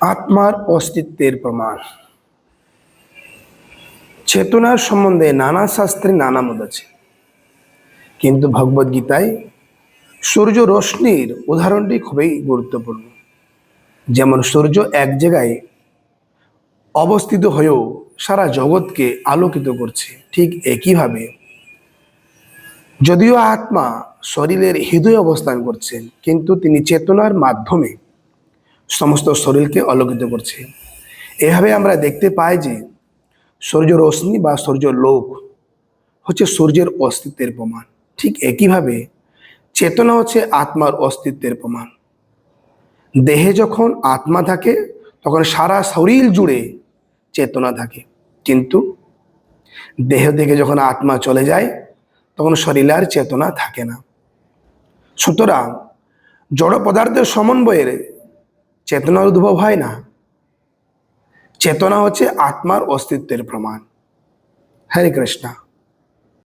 আত্মার অস্তিত্বের প্রমাণ। চেতনার সম্বন্ধে নানা শাস্ত্রে নানা মত আছে। কিন্তু ভগবদ গীতায় সূর্য রশ্মির উদাহরণটি খুবই গুরুত্বপূর্ণ। যেমন সূর্য এক জায়গায় অবস্থিত হয়েও সারা জগৎকে আলোকিত করছে, ঠিক একইভাবে যদিও আত্মা শরীরের হৃদয়ে অবস্থান করছেন, কিন্তু তিনি চেতনার মাধ্যমে সমস্ত শরীরকে আলোকিত করছে। এভাবে আমরা দেখতে পাই যে সূর্য রশ্মি বা সূর্য লোক হচ্ছে সূর্যের অস্তিত্বের প্রমাণ। ঠিক একইভাবে চেতনা হচ্ছে আত্মার অস্তিত্বের প্রমাণ। দেহে যখন আত্মা থাকে, তখন সারা শরীর জুড়ে চেতনা থাকে। কিন্তু দেহ থেকে যখন আত্মা চলে যায়, তখন শরীর আর চেতনা থাকে না। সুতরাং জড় পদার্থের সমন্বয়ের চেতনার উদ্ভব হয় না। চেতনা হচ্ছে আত্মার অস্তিত্বের প্রমাণ। হরে কৃষ্ণা।